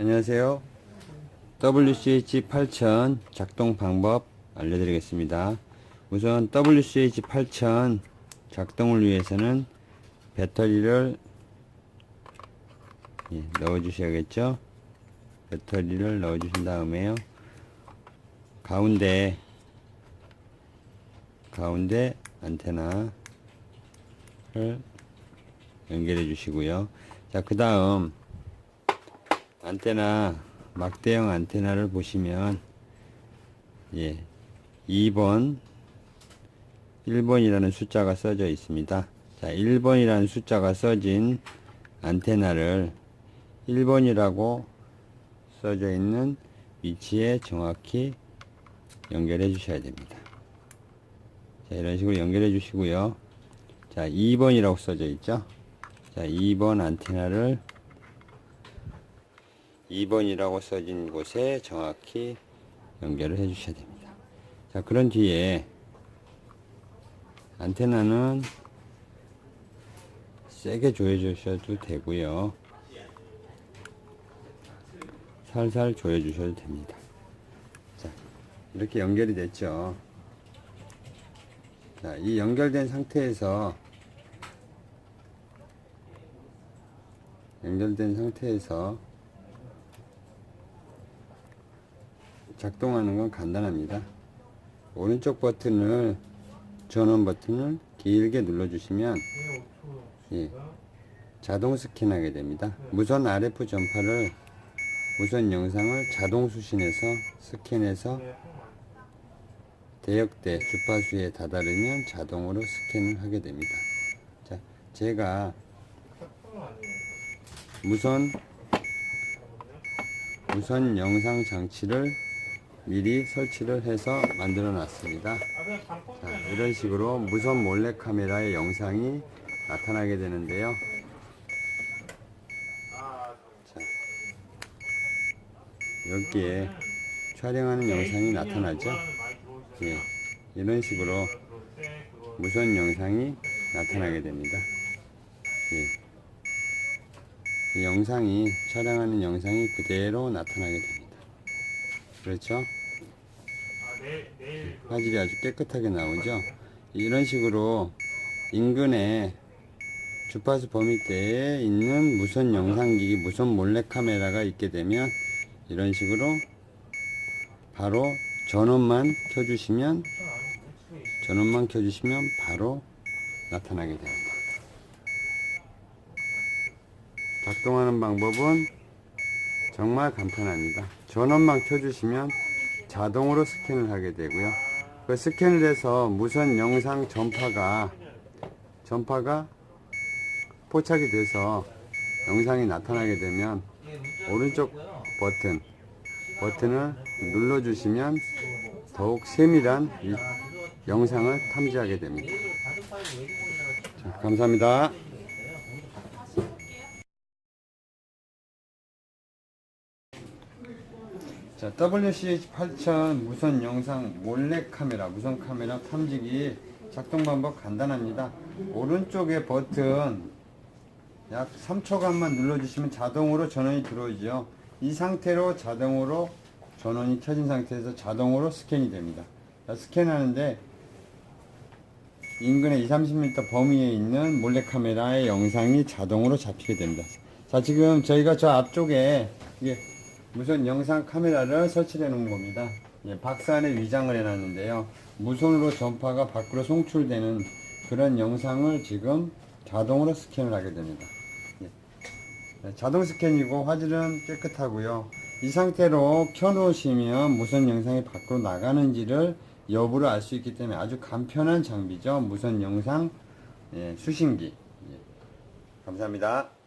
안녕하세요. WCH 8000 작동 방법 알려드리겠습니다. 우선 WCH 8000 작동을 위해서는 배터리를 예, 넣어 주셔야겠죠. 배터리를 넣어 주신 다음에요. 가운데 가운데 안테나를 연결해 주시고요. 자, 그 다음 안테나 막대형 안테나를 보시면 예 2번 1번이라는 숫자가 써져 있습니다. 자 1번이라는 숫자가 써진 안테나를 1번이라고 써져 있는 위치에 정확히 연결해 주셔야 됩니다. 자 이런 식으로 연결해 주시고요. 자 2번이라고 써져 있죠. 자 2번 안테나를 2번이라고 써진 곳에 정확히 연결을 해 주셔야 됩니다. 자, 그런 뒤에 안테나는 세게 조여 주셔도 되고요. 살살 조여 주셔도 됩니다. 자, 이렇게 연결이 됐죠. 자, 이 연결된 상태에서 연결된 상태에서 작동하는 건 간단합니다. 오른쪽 버튼을 전원 버튼을 길게 눌러주시면 예, 자동 스캔하게 됩니다. 무선 RF 전파를 무선 영상을 자동 수신해서 스캔해서 대역대 주파수에 다다르면 자동으로 스캔을 하게 됩니다. 자, 제가 무선 무선 영상 장치를 미리 설치를 해서 만들어 놨습니다. 자, 이런 식으로 무선 몰래 카메라의 영상이 나타나게 되는데요. 자, 여기에 촬영하는 영상이 나타나죠. 예, 이런 식으로 무선 영상이 나타나게 됩니다. 예. 이 영상이 촬영하는 영상이 그대로 나타나게 됩니다. 그렇죠? 화질이 아주 깨끗하게 나오죠. 이런 식으로 인근에 주파수 범위대에 있는 무선 영상기기, 무선 몰래 카메라가 있게 되면 이런 식으로 바로 전원만 켜주시면 전원만 켜주시면 바로 나타나게 됩니다. 작동하는 방법은 정말 간편합니다. 전원만 켜주시면 자동으로 스캔을 하게 되고요. 그 스캔을 해서 무선 영상 전파가 전파가 포착이 돼서 영상이 나타나게 되면 오른쪽 버튼 버튼을 눌러 주시면 더욱 세밀한 이 영상을 탐지하게 됩니다. 자, 감사합니다. 자, WCH8000 무선 영상 몰래 카메라, 무선 카메라 탐지기 작동 방법 간단합니다. 오른쪽에 버튼 약 3초간만 눌러주시면 자동으로 전원이 들어오죠. 이 상태로 자동으로 전원이 켜진 상태에서 자동으로 스캔이 됩니다. 자, 스캔하는데 인근에 2, 30m 범위에 있는 몰래카메라의 영상이 자동으로 잡히게 됩니다. 자, 지금 저희가 저 앞쪽에 이게 무선 영상 카메라를 설치해 놓은 겁니다. 예, 박스 안에 위장을 해 놨는데요. 무선으로 전파가 밖으로 송출되는 그런 영상을 지금 자동으로 스캔을 하게 됩니다. 예. 네, 자동 스캔이고 화질은 깨끗하고요. 이 상태로 켜놓으시면 무선 영상이 밖으로 나가는지를 여부를 알 수 있기 때문에 아주 간편한 장비죠. 무선 영상 예, 수신기. 예. 감사합니다.